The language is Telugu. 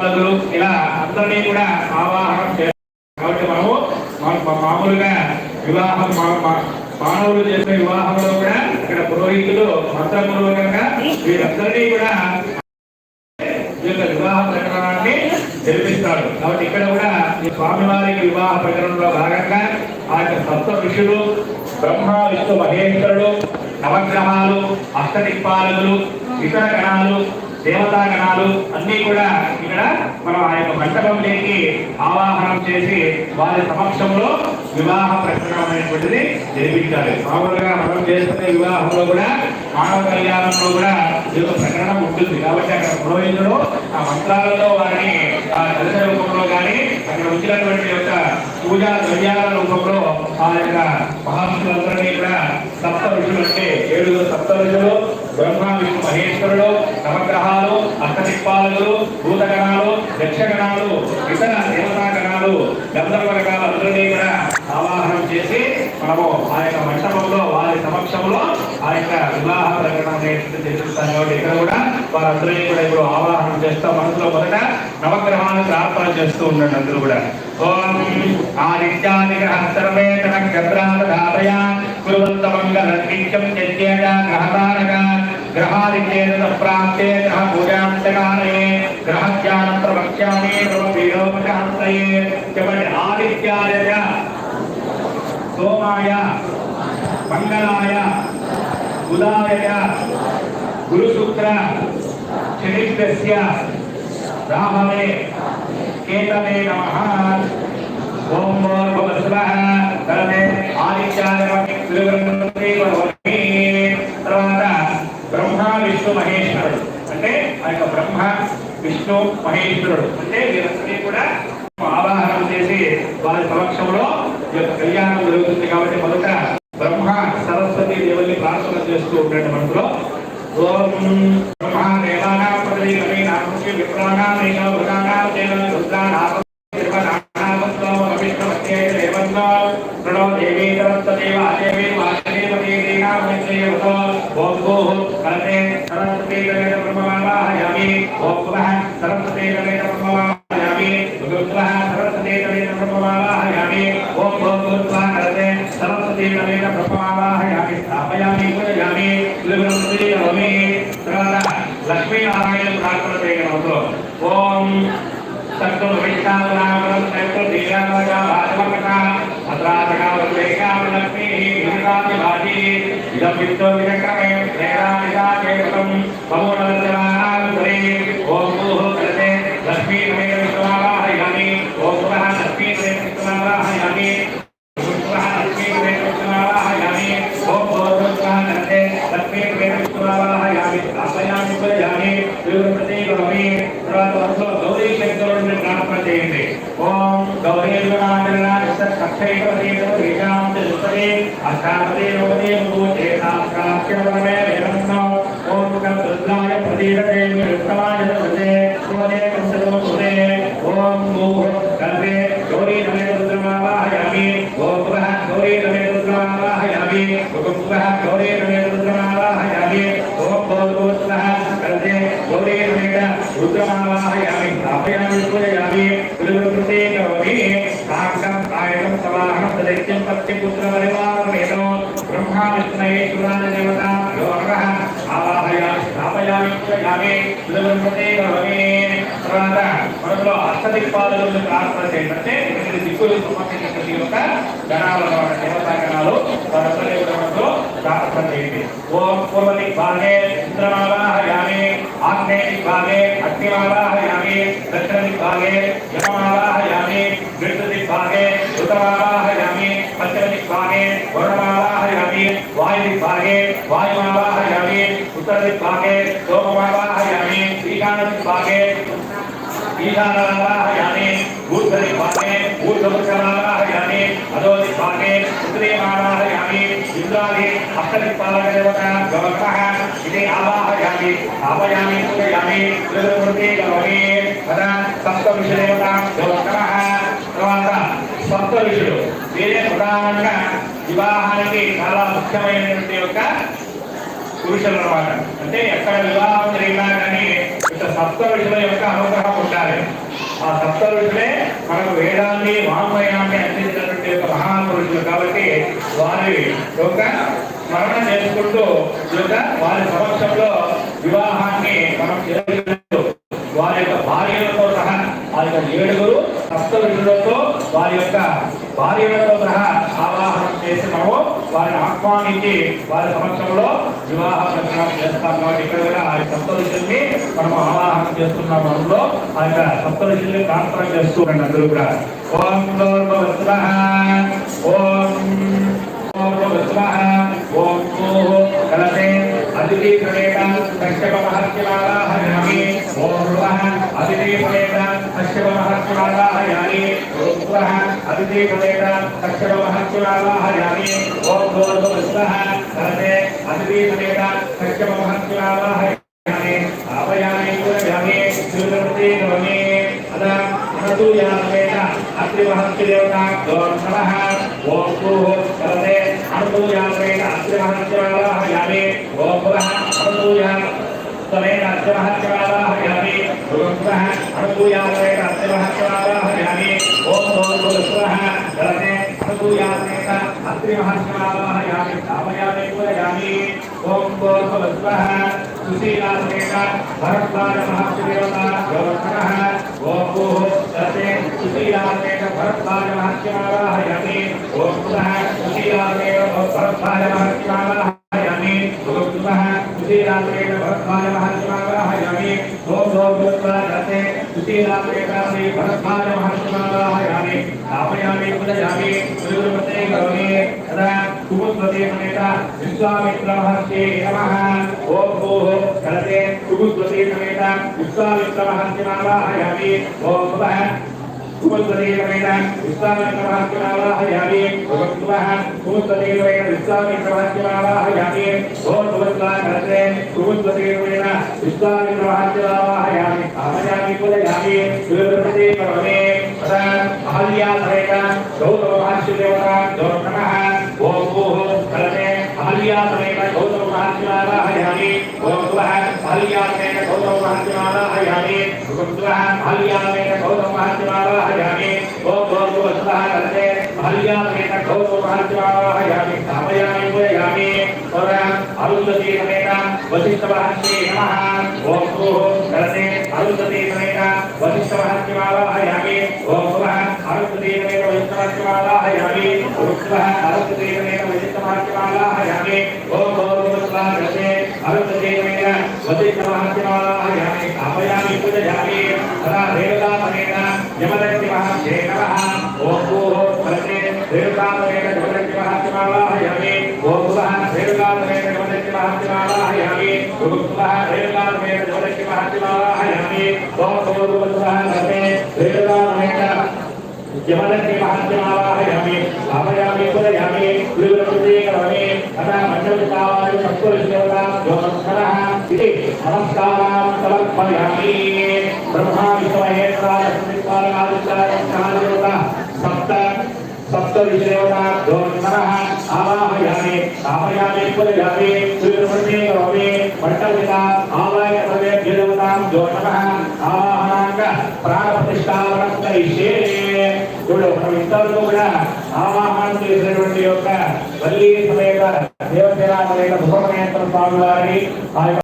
ఇలా అందరినీ కూడా ఆవాహనం చేస్తారు. కాబట్టి మనము మామూలుగా వివాహం మా- మానవులు చేసే వివాహంలో కూడా ఇక్కడ పురోహితులు మంత్రపూర్వకంగా వీరందరినీ కూడా వివాహ ప్రకరణాన్ని జరిపిస్తాడు కాబట్టి ఇక్కడ కూడా ఈ స్వామివారికి వివాహ ప్రకరణలో భాగంగా ఆ యొక్క సప్త ఋషులు బ్రహ్మ విష్ణు మహేశ్వరుడు నవగ్రహాలు అష్టదిక్పాలకులు ఇతర గణాలు దేవతా గణాలు అన్ని కూడా ఇక్కడ మనం ఆ యొక్క మండపంలోకి ఆవాహనం చేసి వారి సమక్షంలో వివాహ ప్రకటన అనేటువంటిది జరిపించాలి. మామూలుగా మనం చేస్తున్న వివాహంలో కూడా మానవ కళ్యాణంలో కూడా ఈ యొక్క ప్రకటన ఉంటుంది. కాబట్టి అక్కడ పురోహితుడు ఆ మంత్రాలలో వారిని ఆ దళిత రూపంలో కానీ అక్కడ వచ్చినటువంటి యొక్క పూజా ద్రవ్యాల రూపంలో ఆ యొక్క మహాత్ములందరినీ కూడా సప్త ఋషులు అంటే ఏడుగురు సప్త ఋషులు బ్రహ్మ విష్ణు మహేశ్వరుడు నవగ్రహాలు అష్టదిక్పాలకులు భూతగణాలు యక్షగణాలు ఇతర దేవతా గణాలు గంధర్వ రకాలు అందరినీ కూడా ఆవాహనం చేసి మనము ఆ యొక్క మంటపంలో వారి సమక్షంలో ఆ యొక్క వివాహ ప్రకటన అనేది చేపిస్తాం కాబట్టి ఇక్కడ కూడా వారందరినీ కూడా ఇప్పుడు ఆవాహనం చేస్తూ మనసులో మొదట నవగ్రహాన్ని ప్రార్థన చేస్తూ ఉండండి అందరూ కూడా ఓం ఆదిత్యాదిగ్రహ సర్వే నక్షత్రాధారయ కురువంత మంగళ నిత్యం యజ్ఞేయ గ్రహతారక గ్రహాదిత్యేన ప్రాప్తే గ్రహ పూజాంతకాలే గ్రహ జ్ఞానం ప్రవక్ష్యామి ప్రభు చెప్పండి ఆదిత్యాయ సోమాయ మంగళాయ బుధాయ గురుశుక్ర శనిభ్యస్య రాహవే కేతవే నమ. ఓం భూర్భువస్వః తరమే ఆదిత్యాయ త్రివృందే తర్వాత బ్రహ్మ విష్ణు మహేశ్వరుడు. అంటే ఆ యొక్క బ్రహ్మ విష్ణు మహేశ్వరుడు. అంటే వీరందరినీ కూడా ఆవాహనం చేసి వారి సమక్షంలో యొక్క కళ్యాణం జరుగుతుంది కాబట్టి మొదట బ్రహ్మ సరస్వతి దేవుల్ని ప్రార్థన చేస్తూ ఉండండి మనసులో. ఓం బ్రహ్మ దేవానా పదవి రవి నామస్య విప్రాణాం ఏక దేవ రుద్రానాం ఇదం విత్తో విచక్రమే ప్రేరానిదా కేవలం బహుళవదనాంతరే ఓం భూః కలతే లక్ష్మీ నమే విష్ణువాహాయామి ఓం పునః లక్ష్మీ నమే విష్ణువాహాయామి పునః లక్ష్మీ నమే విష్ణువాహాయామి ఓం భూర్భువః కలతే లక్ష్మీ నమే విష్ణువాహాయామి స్థాపయామి పూజయామి త్రివృతే కరోమి తర్వాత వరుసలో గౌరీ శంకరుడిని ప్రార్థన చేయండి ఓం గౌరీ కక్షైకవతీకృతీకాంతే అష్టాపదే నవదే భూతే సాక్షాక్షరమే వేదన్నో ఓం రుద్రాయ ప్రతీరతే విత్తమాయ ప్రతే సుమదే కంసదో సుదే ఓం భూః కల్పే గౌరీ నమే రుద్రమావాహయామి ఓం పురః గౌరీ నమే రుద్రమావాహయామి ఓం పురః గౌరీ నమే రుద్రమావాహయామి ఓం భూర్భువః కల్పే గౌరీ నమే రుద్రమావాహయామి స్థాపయామి పూజయామి త్రివృతే కరోమి సాక్షం కాయకం సవాహనం దైత్యం పత్యపుత్రపరివారమేదో బ్రహ్మా విష్ణయేశ్వరాన దేవత యోగః ఆవాహయామి స్థాపయామి పూజయామి త్రివృతే కరోమి. తర్వాత మనలో అష్టదిక్పాదులను ప్రార్థన చేయండి ఎనిమిది దిక్కులు సంబంధించిన యొక్క గణాలు దేవతా గణాలు ప్రార్థన చేయండి. ఓం పూర్వ దిగ్భాగే ఇంద్రమావాహయామి अन्ने है यानी दक्षिण दिग्भागे यममावाहयामि है यानी पश्चिम भागे वर्ण मारा है यानी वायु भागे वायु मारा है यानी उत्तर भागे लोक मारा है यानी ईशान भागे ईशान दिग्भागे है यानी वायुमावाहयामि उत्तरदिग्भागे सोममावाहयामि ईशानदिग्भागे ईशानमावाहयामि है यानी అదోది భాగే ఉద్రేమానాహ యామి ఇంద్రాది ఉత్తరీయమావాహయామి ఇంద్రాది అష్టదిక్పాలకదేవత గవగ్రహ ఇది ఆవాహయామి ఆపయామి యామి త్రివృతి గవమే తదా సప్త విషదేవత గవగ్రహ తర్వాత సప్త ఋషులు వీరే ప్రధానంగా వివాహానికి చాలా ముఖ్యమైనటువంటి యొక్క పురుషులు అనమాట అంటే ఎక్కడ వివాహం జరిగినా కానీ ఇంత సప్త ఋషుల యొక్క అనుగ్రహం ఉండాలి. ఆ సప్త ఋషులే మనకు వేదాన్ని వాంగ్మయాన్ని అందించినటువంటి ఒక మహాపురుషులు కాబట్టి వారి యొక్క స్మరణ చేసుకుంటూ యొక్క వారి సమక్షంలో వివాహాన్ని మనం వారి యొక్క భార్యలతో సహా ఆ యొక్క ఏడుగురు సప్త ఋషులతో వారి యొక్క భార్యలతో సహా ఆవాహనం చేసి మనము వారిని ఆహ్వానించి వారి సమక్షంలో వివాహ ప్రచారం చేస్తాం. కాబట్టి ఇక్కడ కూడా ఆ యొక్క సప్త ఋషుల్ని మనం ఆవాహనం చేస్తున్నాం మనలో ఆ యొక్క సప్త ఋషుల్ని ప్రార్థన చేస్తూ ఉండండి అందరూ కూడా. ఓం గౌరవ ఓం ఓం ఓం కలసే అతిథి అదితి ప్రణేత కశ్యప మహర్షిమాలాహయామి ఓం భువః అదితి ప్రణేత కశ్యప మహర్షిమాలాహయామి ఓం భువః అదితి ప్రణేత కశ్యప మహర్షిమాలాహయామి ఓం భూర్భ విశ్వః కలతే అదితి ప్రణేత ఆపయామి కురయామి శివృతి కరోమి అదా అనతు అత్రి గోర్ధనః ఓం ఓం పురః త్వరేణ అత్రిమహత్యాయామి ఓం పురః అనుభూయాత్రేణ అత్రిమహత్యాయామి ఓం భూర్భువః కలతే అనుభూయాత్రేణ అత్రిమహత్యాయామి స్థాపయామి పూజయామి ఓం భూర్భువః సుశీలాత్రేణ భరద్వాజ మహర్షి దేవతా గోవర్ధనః ఓం భూః కలతే సుశీలాత్రేణ భరద్వాజ మహర్షిమాలాహయామి ఓం పునః సుశీలాత్రేణ భరద్వాజ మహర్షిమాలాహయామి ఓం పునః సుశీలాత్రేణ భరద్వాజ మహర్షిమాలాహయామి ఓం భూర్భువః సుశీలాత్రేణ శ్రీ భరద్వాజ మహర్షిమాలాహయామి స్థాపయామి పూజయామి గురుపతే కరోమి తదా కుముద్వతే సమేత విశ్వామిత్ర మహర్షి నమః ఓం భూః కలతే కుముద్వతే సమేత విశ్వామిత్ర మహర్షి నారాయణామి ఓం భువః కుముద్వదేవేన విశ్వామిత్ర మహర్షి నారాయణామి ఓం భువః కుముద్వదేవేన విశ్వామిత్ర మహర్షి నారాయణామి ఓం భువస్వ కలతే కుముద్వదేవేన విశ్వామిత్ర మహర్షి నారాయణామి ఆమయామి కులయామి గురుపతే కరోమి తదా అహల్యా సమేత గౌతమ మహర్షి దేవతా గౌతమః ఓం భూః కలతే అహల్యా సమేత గౌతమ మహర్షి నారాయణామి ఓం భువః అహల్యా సమేత గౌతమ మహర్షి నారాయణామి ఓం భువః అహల్యా సమేత గౌతమ మహర్షి నారాయణామి ఓం భూర్భువః స్వః కలతే అహల్యా సమేత గౌతమ మహర్షి నారాయణామి స్థాపయామి పూజయామి తదా అరుంధతి సమేత వశిష్ఠ మహర్షి నమః ఓం నారాయణామి ఓం భువః రేణుకా సమేత యమదగ్ని మహర్షి నారాయణామి ఓం భూర్భువః స్వః కలతే రేణుకా సమేత యమదగ్ని మహర్షి నారాయణామి స్థాపయామి పూజయామి గురుప్రతి కరోమి తదా మండలికావారి సత్వవిశ్వతా యోగస్కరః ఇది నమస్కారాం సమర్పయామి బ్రహ్మా విశ్వమహేశ్వరాయ సుదిక్పాలకాదిత్యాయ సప్త సప్త విశ్వదేవతా యోగస్కరః ఆవాహయామి స్థాపయామి పూజయామి గురుప్రతి కరోమి మండలిక ఆవాయ సర్వే దేవతాం యోగనః ఆవాహనాంగ ప్రాణ ప్రతిష్టాపనస్తైషే ఇప్పుడు మనం ఇంతవరకు కూడా ఆవాహనం చేసినటువంటి యొక్క వల్లి సమేత దేవసేన సమేత స్వామి వారిని